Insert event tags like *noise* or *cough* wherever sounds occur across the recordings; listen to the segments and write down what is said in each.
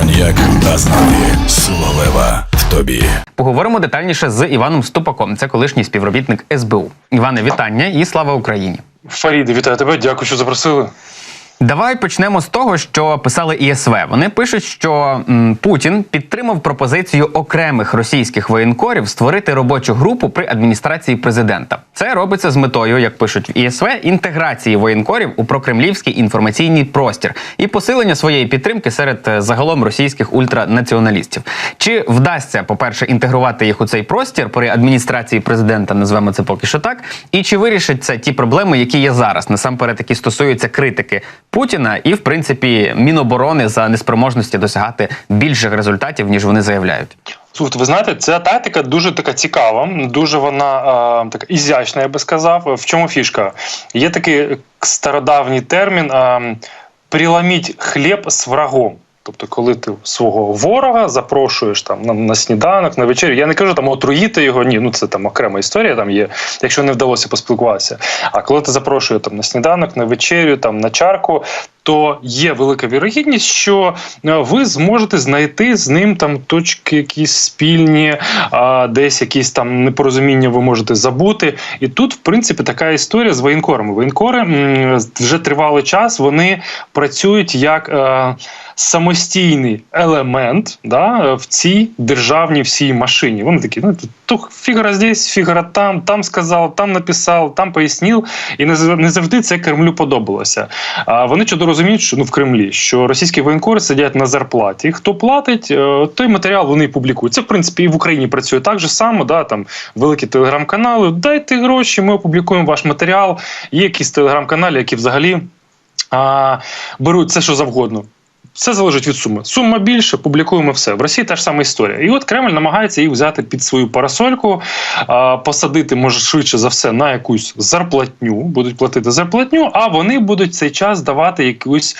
Коньяк та знати сила в тобі. Поговоримо детальніше з Іваном Ступаком. Це колишній співробітник СБУ. Іване, вітання і слава Україні. Фаріди, вітаю тебе. Дякую, що запросили. Давай почнемо з того, що писали ІСВ. Вони пишуть, що м, Путін підтримав пропозицію окремих російських воєнкорів створити робочу групу при адміністрації президента. Це робиться з метою, як пишуть в ІСВ, інтеграції воєнкорів у прокремлівський інформаційний простір і посилення своєї підтримки серед е, загалом російських ультранаціоналістів. Чи вдасться, по-перше, інтегрувати їх у цей простір при адміністрації президента, назвемо це поки що так, і чи вирішить це ті проблеми, які є зараз, насамперед, які стосуються критики Путіна і, в принципі, Міноборони за неспроможності досягати більших результатів, ніж вони заявляють. Слухайте, ви знаєте, ця тактика дуже така цікава, дуже вона е, така ізячна. я би сказав. В чому фішка? Є такий стародавній термін е, приламіть хліб з врагом. Тобто, коли ти свого ворога запрошуєш там на, на сніданок, на вечерю, я не кажу там отруїти його, ні, ну це там окрема історія, там є, якщо не вдалося поспілкуватися. А коли ти запрошуєш там на сніданок, на вечерю, там на чарку, то є велика вірогідність, що е, ви зможете знайти з ним там точки якісь спільні, а десь якісь там непорозуміння ви можете забути. І тут, в принципі, така історія з воєнкорами. Воєнкори вже тривалий час вони працюють як е, самостійний елемент да, в цій державній всій машині. Вони такі, ну то фігура здесь, фігура там, там сказав, там написав, там пояснив. І не завжди це Кремлю подобалося. А вони чудово розуміють, що ну в Кремлі, що російські воєнкори сидять на зарплаті. Хто платить, е, той матеріал вони публікують. Це в принципі і в Україні працює так же само. Да, там великі телеграм-канали. Дайте гроші, ми опублікуємо ваш матеріал. Є якісь телеграм-канали, які взагалі а, беруть це, що завгодно. Все залежить від суми. Сума більше, публікуємо все. В Росії та ж сама історія. І от Кремль намагається їх взяти під свою парасольку, посадити, може, швидше за все, на якусь зарплатню, будуть платити зарплатню, а вони будуть цей час давати якусь,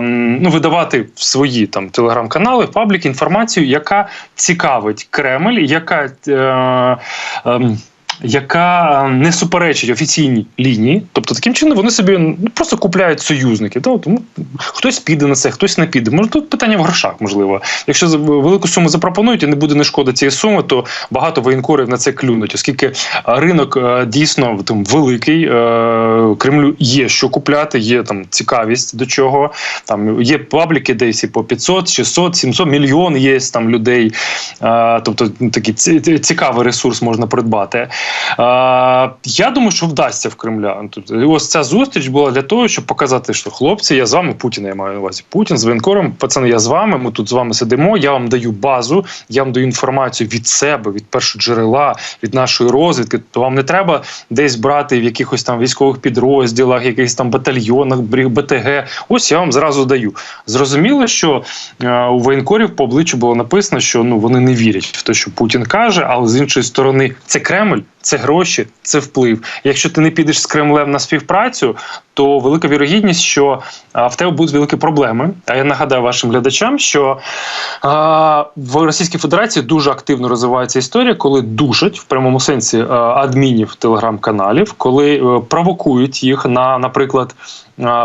ну, видавати в свої там телеграм-канали, паблік інформацію, яка цікавить Кремль, яка. Е, ем, яка не суперечить офіційній лінії, тобто таким чином вони собі ну, просто купляють союзників. Да? Тому хтось піде на це, хтось не піде. Може, тут питання в грошах, можливо. Якщо велику суму запропонують і не буде не шкода цієї суми, то багато воєнкорів на це клюнуть, оскільки е, ринок е, дійсно там великий. е, Кремлю є що купляти, є там цікавість до чого. Там є пабліки, десь і по 500, 600, 700 мільйон є там людей. Е, Тобто такий ці- ці- цікавий ресурс можна придбати. Я думаю, що вдасться в Кремля. Тут ось ця зустріч була для того, щоб показати, що хлопці, я з вами Путіна. Я маю на увазі Путін з воєнкором. Пацани, я з вами. Ми тут з вами сидимо. Я вам даю базу, я вам даю інформацію від себе, від першоджерела, від нашої розвідки. То вам не треба десь брати в якихось там військових підрозділах, якихось там батальйонах, БТГ. Ось я вам зразу даю. Зрозуміло, що е, у воєнкорів по обличчю було написано, що ну вони не вірять в те, що Путін каже, але з іншої сторони, це Кремль, це гроші, це вплив. Якщо ти не підеш з Кремлем на співпрацю, то велика вірогідність, що в тебе будуть великі проблеми. А я нагадаю вашим глядачам, що а, в Російській Федерації дуже активно розвивається історія, коли душать в прямому сенсі адмінів телеграм-каналів, коли е, провокують їх на, наприклад,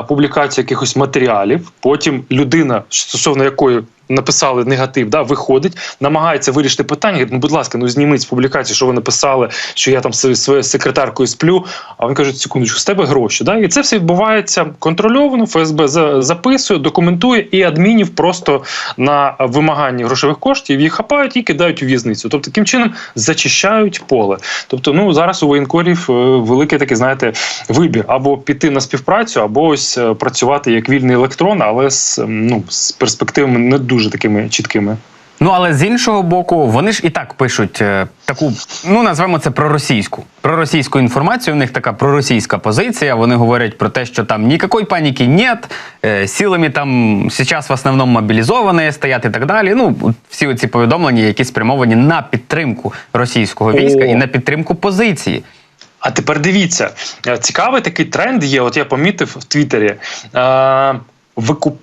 публікацію якихось матеріалів. Потім людина, стосовно якої написали негатив, да, виходить, намагається вирішити питання. Говорить, ну, будь ласка, ну зніміть з публікації, що ви написали, що я там своєю секретаркою сплю. А він каже, секундочку, з тебе гроші. Да? І це все відбувається контрольовано. ФСБ за- записує, документує, і адмінів просто на вимагання грошових коштів їх хапають і кидають у в'язницю. Тобто таким чином зачищають поле. Тобто, ну зараз у воєнкорів е, великий такий, знаєте, вибір або піти на співпрацю, або ось е, працювати як вільний електрон, але з ну з перспективами не дуже такими чіткими. Ну але з іншого боку, вони ж і так пишуть е, таку, ну назвемо це проросійську. Проросійську інформацію. У них така проросійська позиція. Вони говорять про те, що там ніякої паніки нет, е, силами там зараз в основному мобілізовані стоять і так далі. Ну всі ці повідомлення, які спрямовані на підтримку російського війська О. і на підтримку позиції. А тепер дивіться, е, цікавий такий тренд є. От я помітив в Твіттері. Е, викуп...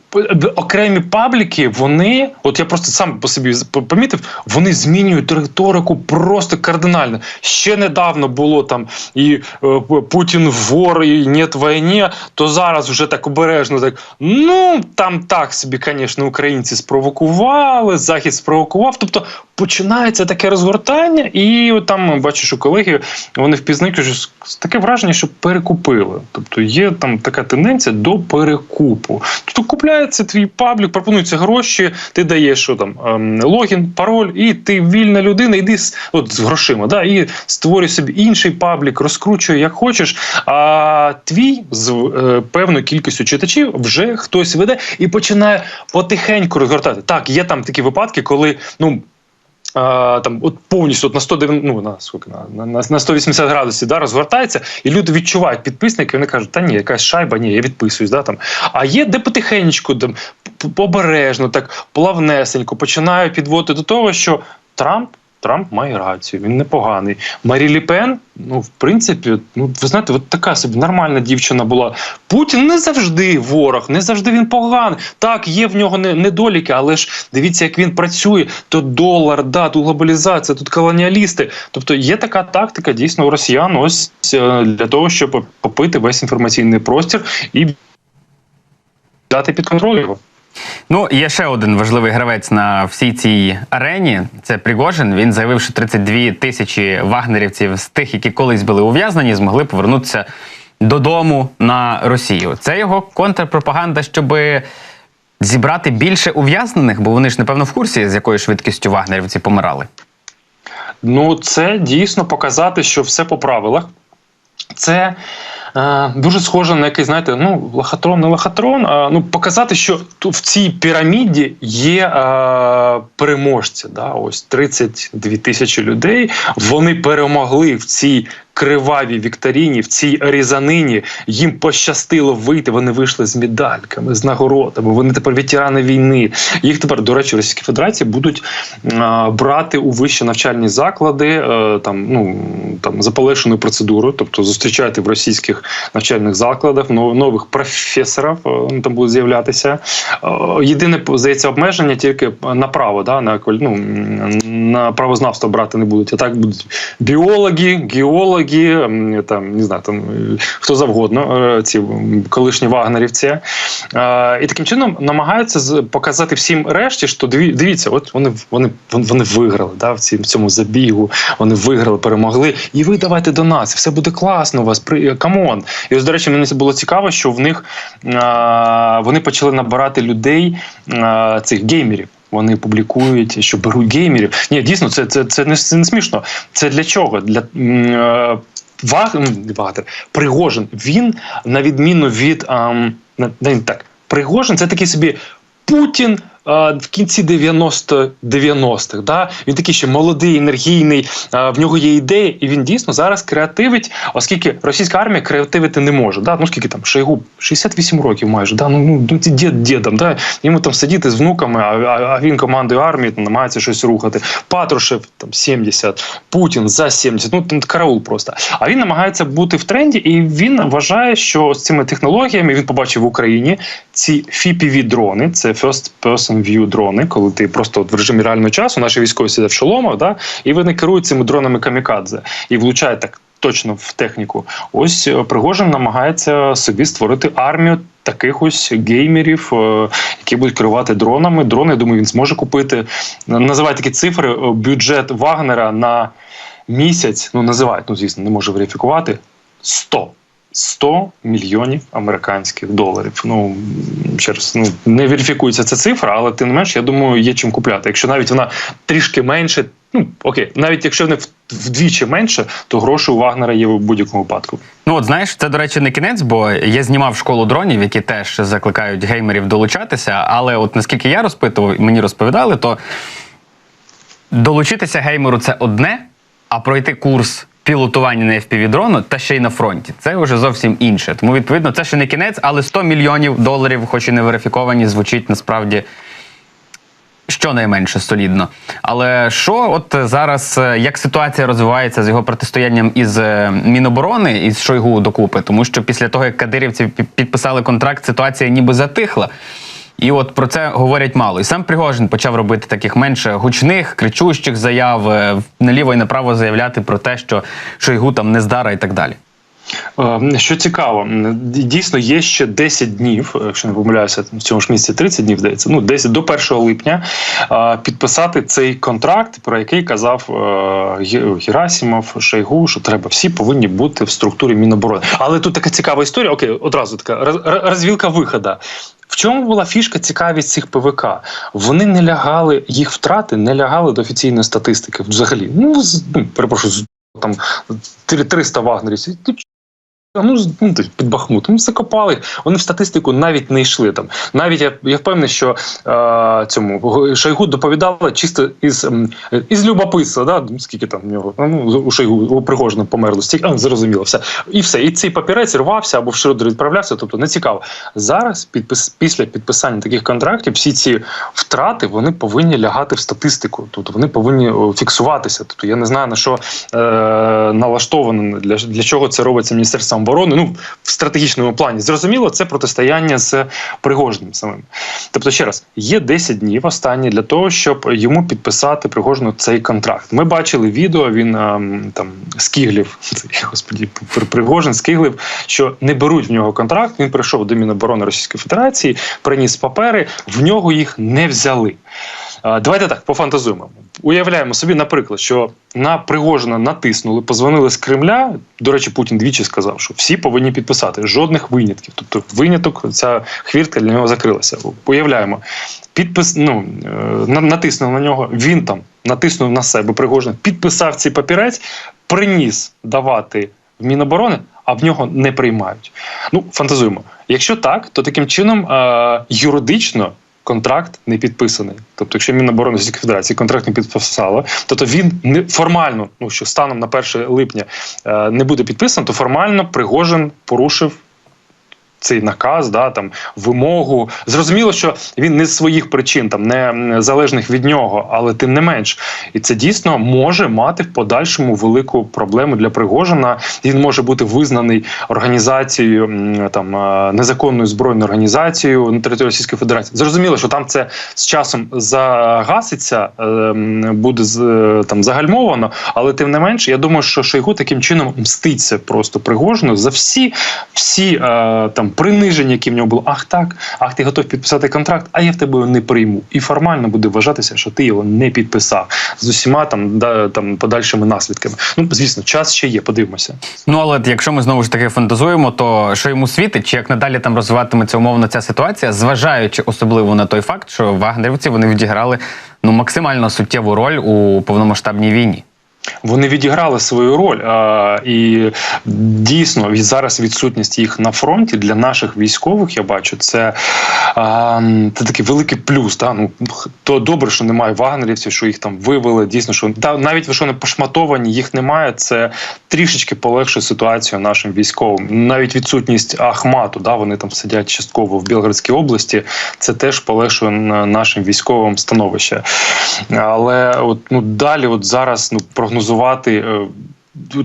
окремі пабліки, вони, от я просто сам по собі помітив, вони змінюють риторику просто кардинально. Ще недавно було там і е, Путін вор, і нет війні, то зараз вже так обережно, так ну там так собі, звісно, українці спровокували, захід спровокував. Тобто починається таке розгортання, і там бачу, що колеги вони впізнають що таке враження, що перекупили. Тобто є там така тенденція до перекупу. Тобто купляється твій паблік, пропонуються гроші, ти даєш що там ем, логін, пароль, і ти вільна людина, йди з, от, з грошима, да, і створюй собі інший паблік, розкручуй як хочеш. А твій з е, певною кількістю читачів вже хтось веде і починає потихеньку розгортати. Так, є там такі випадки, коли ну. Там от повністю от на 190, ну, на, скільки, на, на, на 180 градусів да, розгортається, і люди відчувають підписники, вони кажуть, та ні, якась шайба, ні, я відписуюсь. Да, там. А є де потихеньку, де, побережно, обережно, так плавнесенько починають підводити до того, що Трамп. Трамп має рацію, він непоганий. Марі Лі Пен, ну в принципі, ну ви знаєте, от така собі нормальна дівчина була. Путін не завжди ворог, не завжди він поганий. Так, є в нього недоліки, але ж дивіться, як він працює. То долар, да, тут глобалізація, тут колоніалісти. Тобто є така тактика дійсно у росіян, ось е, для того, щоб попити весь інформаційний простір і дати під контроль його. Ну, є ще один важливий гравець на всій цій арені. Це Пригожин. Він заявив, що 32 тисячі вагнерівців з тих, які колись були ув'язнені, змогли повернутися додому на Росію. Це його контрпропаганда, щоб зібрати більше ув'язнених, бо вони ж напевно в курсі, з якою швидкістю вагнерівці помирали. Ну, це дійсно показати, що все по правилах. Це дуже схоже на якийсь, знаєте, ну, лохотрон, не лохотрон, а ну, показати, що в цій піраміді є а, переможці. Да? Ось 32 тисячі людей. Вони перемогли в цій кривавій вікторіні, в цій різанині. Їм пощастило вийти. Вони вийшли з медальками, з нагородами. Вони тепер ветерани війни. Їх тепер, до речі, в Російській Федерації будуть е, брати у вищі навчальні заклади е, там, ну, там, за полегшеною процедурою, тобто зустрічати в російських навчальних закладах нов- нових професорів, е, там будуть з'являтися. Е, Єдине, здається, обмеження тільки на право, да, на, ну, на правознавство брати не будуть. А так будуть біологи, геологи, м, там, не знаю, там, е, хто завгодно, е, ці колишні вагнерівці. Е, І таким чином намагаються показати всім решті, що диві- дивіться, от вони, вони, вони, виграли да, в, цьому забігу, вони виграли, перемогли. І ви давайте до нас, все буде класно у вас. Камон. І ось, до речі, мені це було цікаво, що в них вони почали набирати людей, цих геймерів. Вони публікують, що беруть геймерів. Ні, дійсно, це, це, це, не, це не смішно. Це для чого? Для е, Ваг... Вагнер, Пригожин. Він, на відміну від ем, так, Пригожин це такий собі Путін. В кінці 90 90-х, да? він такий ще молодий, енергійний, в нього є ідеї, і він дійсно зараз креативить, оскільки російська армія креативити не може. Да? Ну скільки там Шойгу 68 років майже, да? ну, ну ну, дід дідом, да? йому там сидіти з внуками, а, а, а він командує армії, там, намагається щось рухати. Патрушев там 70, Путін за 70, ну там караул просто. А він намагається бути в тренді, і він вважає, що з цими технологіями він побачив в Україні ці fpv дрони це First Person View дрони, коли ти просто от в режимі реального часу, наші військові сидять в шоломах, да, і вони керують цими дронами камікадзе і влучають так. Точно в техніку. Ось е, Пригожин намагається собі створити армію таких ось геймерів, е, які будуть керувати дронами. Дрони, я думаю, він зможе купити. Називають такі цифри. е, Бюджет Вагнера на місяць, ну називають, ну звісно, не можу верифікувати. 100. 100 мільйонів американських доларів. Ну ще раз, ну не верифікується ця цифра, але тим не менш, я думаю, є чим купляти. Якщо навіть вона трішки менше, ну окей, навіть якщо не вдвічі менше, то гроші у Вагнера є в будь-якому випадку. Ну, от знаєш, це, до речі, не кінець, бо я знімав школу дронів, які теж закликають геймерів долучатися. Але от наскільки я розпитував, мені розповідали, то долучитися геймеру це одне, а пройти курс пілотування на fpv дрону та ще й на фронті. Це вже зовсім інше. Тому, відповідно, це ще не кінець, але 100 мільйонів доларів, хоч і не верифіковані, звучить насправді щонайменше солідно. Але що от зараз, е, як ситуація розвивається з його протистоянням із е, Міноборони із Шойгу докупи? Тому що після того, як кадирівці підписали контракт, ситуація ніби затихла. І от про це говорять мало. І сам Пригожин почав робити таких менше гучних, кричущих заяв, е, наліво і направо заявляти про те, що Шойгу там нездара і так далі. Е, Що цікаво, дійсно є ще 10 днів, якщо не помиляюся, в цьому ж місці 30 днів здається. Ну 10 до 1 липня е, підписати цей контракт, про який казав е, Ге- Шойгу, що треба всі повинні бути в структурі Міноборони. Але тут така цікава історія. Окей, одразу така роз- роз- розвілка виходу. В чому була фішка цікавість цих ПВК? Вони не лягали, їх втрати не лягали до офіційної статистики взагалі. Ну, ну перепрошую, там 300 вагнерівців. Ну, ну, під Бахмутом закопали. їх. Вони в статистику навіть не йшли там. Навіть я, я впевнений, що е, цьому Шойгу доповідали чисто із, із любопитства. Да? Ну, Скільки там в нього ну, у Шойгу у Пригожина померло, стільки зрозуміло, все. І все. І цей папірець рвався або в Шродер відправлявся. Тобто не цікаво. Зараз, підпис, після підписання таких контрактів, всі ці втрати вони повинні лягати в статистику. Тобто вони повинні фіксуватися. Тобто я не знаю на що е, налаштовано для, для чого це робиться міністерством оборони. Ну в стратегічному плані зрозуміло, це протистояння з Пригожним самим. Тобто, ще раз, є 10 днів останні для того, щоб йому підписати Пригожину цей контракт. Ми бачили відео. Він там скиглів, *laughs* господі, При- Пригожин скиглив, що не беруть в нього контракт. Він прийшов до Міноборони Російської Федерації, приніс папери, в нього їх не взяли. Давайте так пофантазуємо. Уявляємо собі, наприклад, що на Пригожина натиснули, позвонили з Кремля. До речі, Путін двічі сказав, що всі повинні підписати жодних винятків. Тобто, виняток ця хвіртка для нього закрилася. Уявляємо, підпис ну е, на- натиснув на нього. Він там натиснув на себе Пригожин, підписав цей папірець, приніс давати в Міноборони, а в нього не приймають. Ну, фантазуємо. Якщо так, то таким чином е, юридично. Контракт не підписаний. Тобто, якщо Міноборони Російської Федерації контракт не підписала, то, то він не формально, ну що станом на 1 липня е, не буде підписано, то формально Пригожин порушив цей наказ, да там вимогу. Зрозуміло, що він не з своїх причин, там не залежних від нього, але тим не менш, і це дійсно може мати в подальшому велику проблему для Пригожина. Він може бути визнаний організацією там е, незаконною збройною організацією на території Російської Федерації. Зрозуміло, що там це з часом загаситься, е, буде е, там загальмовано, але тим не менш, я думаю, що Шойгу таким чином мститься просто Пригожину за всі, всі там приниження, які в нього було. Ах, так, ах, ти готов підписати контракт, а я в тебе його не прийму. І формально буде вважатися, що ти його не підписав з усіма там, да, там подальшими наслідками. Ну, звісно, час ще є, подивимося. Ну але якщо ми знову ж таки фантазуємо, то що йому світить, чи як надалі там розвиватиметься умовно ця ситуація, зважаючи особливо на той факт, що вагнерівці вони відіграли ну максимально суттєву роль у повномасштабній війні. Вони відіграли свою роль, а, і дійсно від зараз відсутність їх на фронті для наших військових. Я бачу, це, а, це такий великий плюс. Та? Ну то добре, що немає вагнерівців, що їх там вивели. Дійсно, що та навіть якщо вони пошматовані, їх немає. Це трішечки полегшує ситуацію нашим військовим. Навіть відсутність Ахмату, да, вони там сидять частково в Білгородській області. Це теж полегшує нашим військовим становище. Але от ну далі, от зараз ну прогнозувати. е,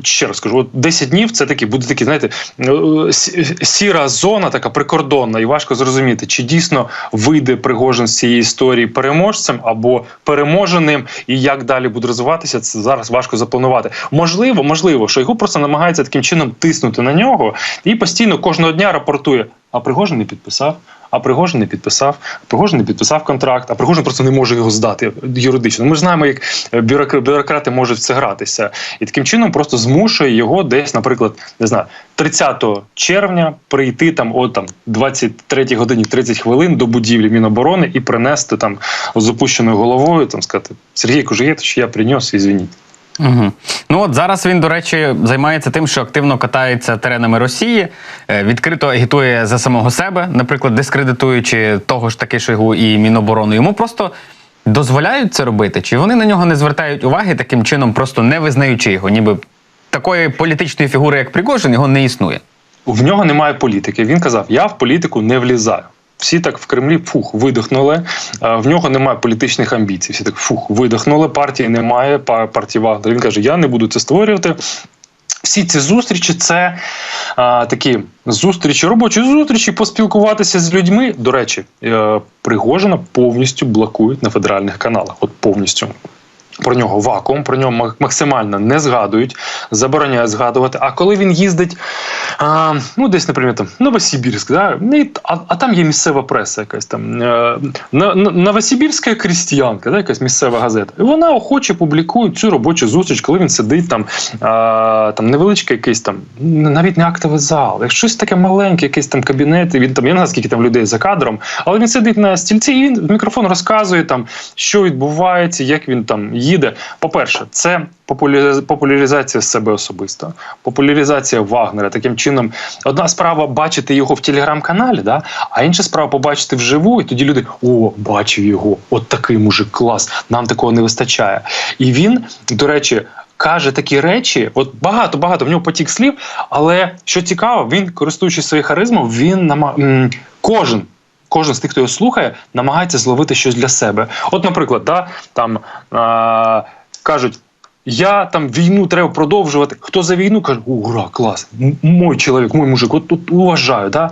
ще раз кажу, от 10 днів це такі буде такі, знаєте, е, сіра зона, така прикордонна, і важко зрозуміти, чи дійсно вийде Пригожин з цієї історії переможцем або переможеним, і як далі буде розвиватися, це зараз важко запланувати. Можливо, можливо, що його просто намагається таким чином тиснути на нього і постійно кожного дня рапортує. А Пригожин не підписав. А Пригожин не підписав, Пригожин не підписав контракт, а Пригожин просто не може його здати юридично. Ми знаємо, як бюрокра- бюрократи можуть в це гратися, і таким чином просто змушує його десь, наприклад, не знаю, 30 червня прийти там о там 23 годині 30 хвилин до будівлі Міноборони і принести там з опущеною головою, там сказати Сергій Кужуєтович, я приніс, ізвініть. Угу. Ну от зараз він, до речі, займається тим, що активно катається теренами Росії, е, відкрито агітує за самого себе, наприклад, дискредитуючи того ж таки Шойгу і Міноборону. Йому просто дозволяють це робити, чи вони на нього не звертають уваги таким чином, просто не визнаючи його, ніби такої політичної фігури, як Пригожин, його не існує. В нього немає політики. Він казав: я в політику не влізаю. Всі так в Кремлі фух видихнули. Е, В нього немає політичних амбіцій. Всі так фух видихнули. Партії немає. па- партії Вагнера. Він каже: Я не буду це створювати. Всі ці зустрічі це а, такі зустрічі, робочі зустрічі, поспілкуватися з людьми. До речі, е, Пригожина повністю блокують на федеральних каналах. От повністю. Про нього вакуум, про нього максимально не згадують, забороняють згадувати. А коли він їздить, а, ну десь, наприклад, там Новосибірськ, да? ну, а, а там є місцева преса, якась там е, Новосибірська крістіянка, да? якась місцева газета. І вона охоче публікує цю робочу зустріч, коли він сидить там, а, там невеличкий якийсь там, навіть не актовий зал, як щось таке маленьке, якийсь там кабінет, він там, я не знаю, скільки там людей за кадром, але він сидить на стільці і він в мікрофон розказує там, що відбувається, як він там їде. По-перше, це популяризація, себе особисто, популяризація Вагнера. Таким чином, одна справа бачити його в телеграм-каналі, да? а інша справа побачити вживу, і тоді люди о, бачив його, от такий мужик, клас, нам такого не вистачає. І він, до речі. Каже такі речі, от багато багато в нього потік слів. Але що цікаво, він, користуючись своєю харизмою, він нама... кожен кожен з тих, хто його слухає, намагається зловити щось для себе. От, наприклад, да, там а, кажуть. Я там війну треба продовжувати. Хто за війну каже, ура, клас, мой чоловік, мой мужик, от тут уважаю. Да?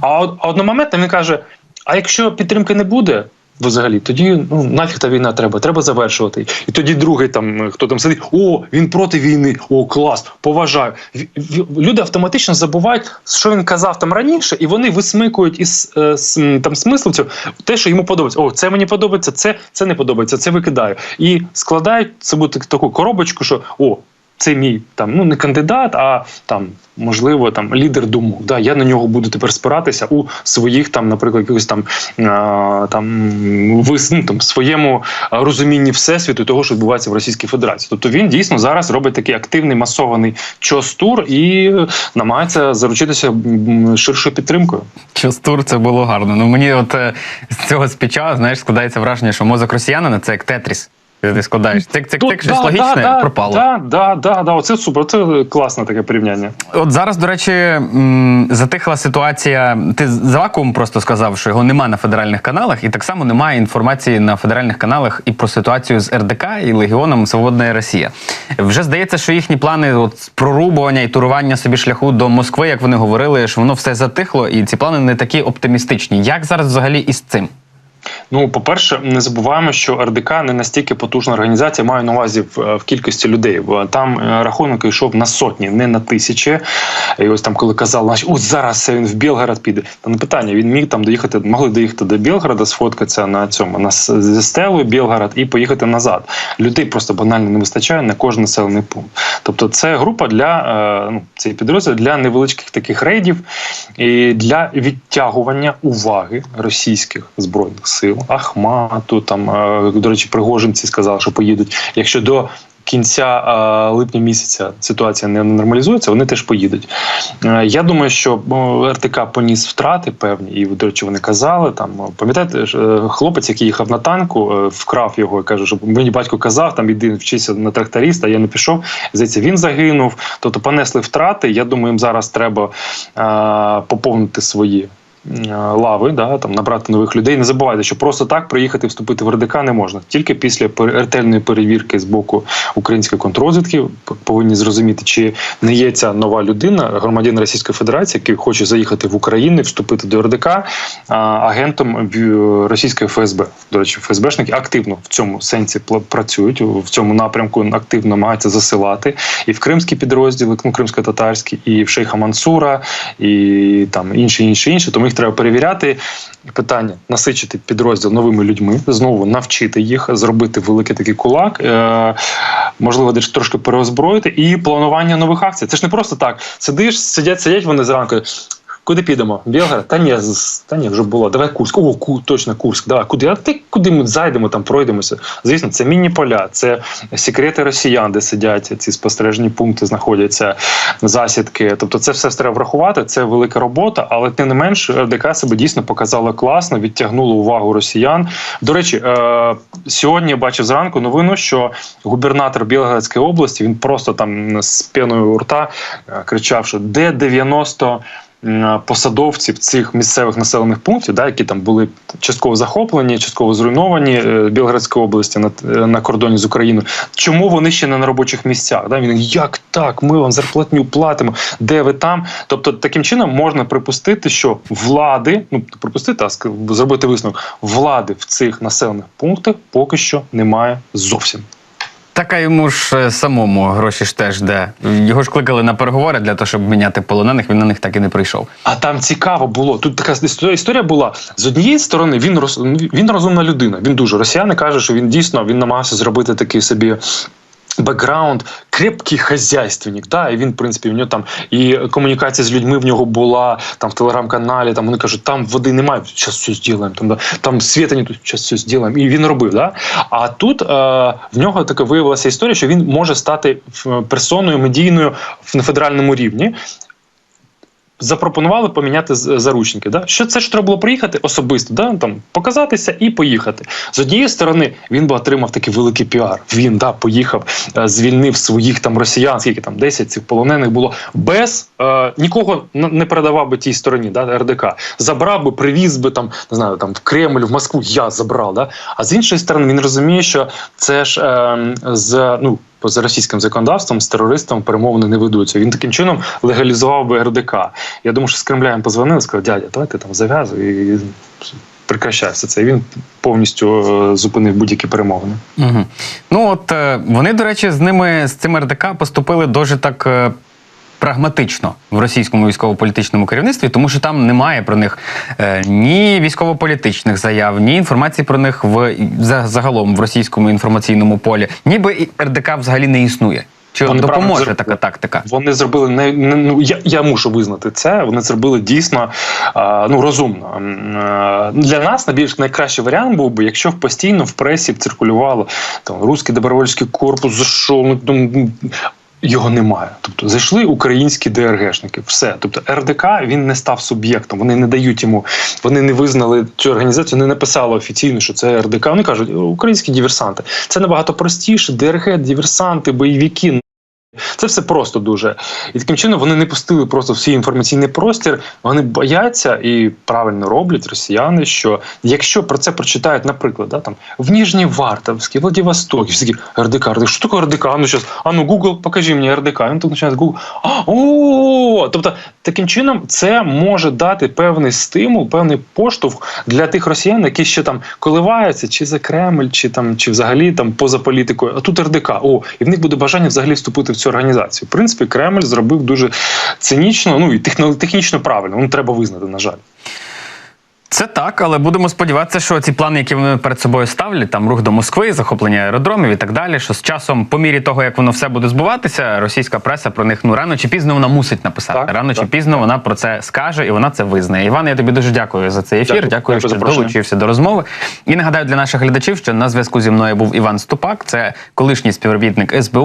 А одномоментно він каже: а якщо підтримки не буде, взагалі, тоді ну нафіг та війна треба, треба завершувати. І тоді другий там хто там сидить, о, він проти війни, о, клас, поважаю. Люди автоматично забувають, що він казав там раніше, і вони висмикують із е, там цього те, що йому подобається. О, це мені подобається, це, це не подобається, це викидаю. І складають собі таку коробочку, що о. Це мій там ну не кандидат, а там можливо там лідер думок. Да, я на нього буду тепер спиратися у своїх там, наприклад, якихось там там вис, ну, там своєму розумінні всесвіту того, що відбувається в Російській Федерації. Тобто він дійсно зараз робить такий активний масований чос-тур і намагається заручитися ширшою підтримкою. Частур це було гарно. Ну мені от е, з цього спіча, знаєш, складається враження, що мозок росіянина це як тетріс. Ти складаєш. Цик, цик, цик, щось логічне пропало. Да, да, да, да, оце супер. Це класне таке порівняння. От зараз, до речі, затихла ситуація. Ти за вакуум просто сказав, що його нема на федеральних каналах, і так само немає інформації на федеральних каналах і про ситуацію з РДК і Легіоном Свободна Росія. Вже здається, що їхні плани от, прорубування і турування собі шляху до Москви, як вони говорили, що воно все затихло, і ці плани не такі оптимістичні. Як зараз взагалі із цим? Ну, по-перше, не забуваємо, що РДК не настільки потужна організація, маю на увазі в, в кількості людей. Там е, рахунок йшов на сотні, не на тисячі. І ось там, коли казали, «Значить, ось зараз він в Білгород піде. Та не питання, він міг там доїхати, могли доїхати до Білгорода, сфоткатися на цьому на зі стелою Білгород і поїхати назад. Людей просто банально не вистачає на кожен населений пункт. Тобто, це група для е, ну, цей підрозділ для невеличких таких рейдів і для відтягування уваги російських збройних сил, Ахмату, там е, до речі, пригожинці сказали, що поїдуть. Якщо до кінця е, липня місяця ситуація не нормалізується, вони теж поїдуть. Е, Я думаю, що РТК поніс втрати певні, і до речі, вони казали там. Пам'ятаєте, хлопець, який їхав на танку, вкрав його і каже, що мені батько казав, там іди вчися на тракториста, я не пішов. Здається, він загинув. Тобто понесли втрати. Я думаю, їм зараз треба поповнити свої. Е, Лави, да, там набрати нових людей. Не забувайте, що просто так приїхати вступити в РДК не можна. Тільки після ретельної перевірки з боку української контррозвідки повинні зрозуміти, чи не є ця нова людина, громадянин Російської Федерації, який хоче заїхати в Україну вступити до РДК агентом російської ФСБ. До речі, ФСБшники активно в цьому сенсі працюють в цьому напрямку. Активно намагаються засилати і в кримські підрозділи, ну кримсько-татарські, і в Шейха Мансура, і там інші, інші, інші. Тому їх треба перевіряти. Питання насичити підрозділ новими людьми, знову навчити їх, зробити великий такий кулак, е, можливо, десь трошки переозброїти, і планування нових акцій. Це ж не просто так. Сидиш, сидять, сидять вони зранку. Куди підемо? Білгород? Та ні, та ні, вже було. Давай Курськ. О, ку, точно Курськ. Давай, куди? А ти куди ми зайдемо, там пройдемося? Звісно, це мінні поля, це секрети росіян, де сидять ці спостережні пункти, знаходяться засідки. Тобто, це все треба врахувати. Це велика робота, але тим не менш, РДК себе дійсно показала класно, відтягнуло увагу росіян. До речі, е, сьогодні я бачив зранку новину, що губернатор Білгородської області він просто там з пеною у рта е, кричав, що де 90 м, посадовців цих місцевих населених пунктів, да, які там були частково захоплені, частково зруйновані е, Білградської області на, е, на кордоні з Україною. Чому вони ще не на робочих місцях? Да? Він як так? Ми вам зарплатню платимо. Де ви там? Тобто, таким чином можна припустити, що влади, ну припустити, а зробити висновок, влади в цих населених пунктах поки що немає зовсім. Так а йому ж е, самому гроші ж теж де. Його ж кликали на переговори для того, щоб міняти полонених. Він на них так і не прийшов. А там цікаво було. Тут така історія- була з однієї сторони. Він роз- він розумна людина. Він дуже росіяни кажуть, що він дійсно він намагався зробити такий собі. Бекграунд, крепкий хазяйственник, та і він, в принципі, в нього там і комунікація з людьми в нього була там в телеграм-каналі. Там вони кажуть, там води немає, зараз все зробимо. Там, да, там світа нету, зараз все зробимо. І він робив. Да? А тут е, в нього така виявилася історія, що він може стати е, персоною медійною на федеральному рівні запропонували поміняти заручники. Да? Що це ж треба було приїхати особисто, да? там, показатися і поїхати. З однієї сторони, він би отримав такий великий піар. Він да, поїхав, е, звільнив своїх там росіян, скільки там 10 цих полонених було, без е, нікого не передавав би тій стороні, да, РДК. Забрав би, привіз би там, не знаю, там в Кремль, в Москву, я забрав. Да? А з іншої сторони, він розуміє, що це ж е, з ну. За російським законодавством з терористом перемовини не ведуться. Він таким чином легалізував би РДК. Я думаю, що з Кремля їм позвонили, сказав, дядя, давайте там зав'язуй і прекращай все це. І він повністю е, зупинив будь-які перемовини. Угу. Ну от е, вони, до речі, з ними з цим РДК поступили дуже так. Прагматично в російському військово-політичному керівництві, тому що там немає про них е, ні військово-політичних заяв, ні інформації про них в за- загалом в російському інформаційному полі. Ніби і РДК взагалі не існує. Чи Вони допоможе зробили. така тактика? Вони зробили не, не ну я, я мушу визнати це. Вони зробили дійсно а, ну розумно. А, Для нас найбільш найкращий варіант був би, якщо постійно в пресі циркулювало там русський добровольський корпус зайшов. ну, Його немає. Тобто зайшли українські ДРГшники. Все. Тобто РДК він не став суб'єктом. Вони не дають йому, вони не визнали цю організацію, не написали офіційно, що це РДК. Вони кажуть, українські диверсанти. Це набагато простіше. ДРГ, диверсанти, бойовики. Це все просто дуже. І таким чином вони не пустили просто в свій інформаційний простір. Вони бояться і правильно роблять росіяни, що якщо про це прочитають, наприклад, да, там в Нижневартовській, Владивостокі, всі такі РДК, РДК, що таке РДК? А ну щас, а ну Google, покажи мені РДК. Він тут починає Google. А, о, тобто таким чином це може дати певний стимул, певний поштовх для тих росіян, які ще там коливаються, чи за Кремль, чи там, чи взагалі там поза політикою. А тут РДК. О, і в них буде бажання взагалі вступити в цю організацію. В принципі, Кремль зробив дуже цинічно, ну і технічно правильно. Ну треба визнати, на жаль. Це так, але будемо сподіватися, що ці плани, які вони перед собою ставлять, там рух до Москви, захоплення аеродромів і так далі, що з часом, по мірі того, як воно все буде збуватися, російська преса про них ну рано чи пізно вона мусить написати. Так, рано чи так, пізно вона про це скаже і вона це визнає. Іван, я тобі дуже дякую за цей ефір. Дякую. Дякую, Дякую що долучився до розмови. І нагадаю для наших глядачів, що на зв'язку зі мною був Іван Ступак, це колишній співробітник СБУ.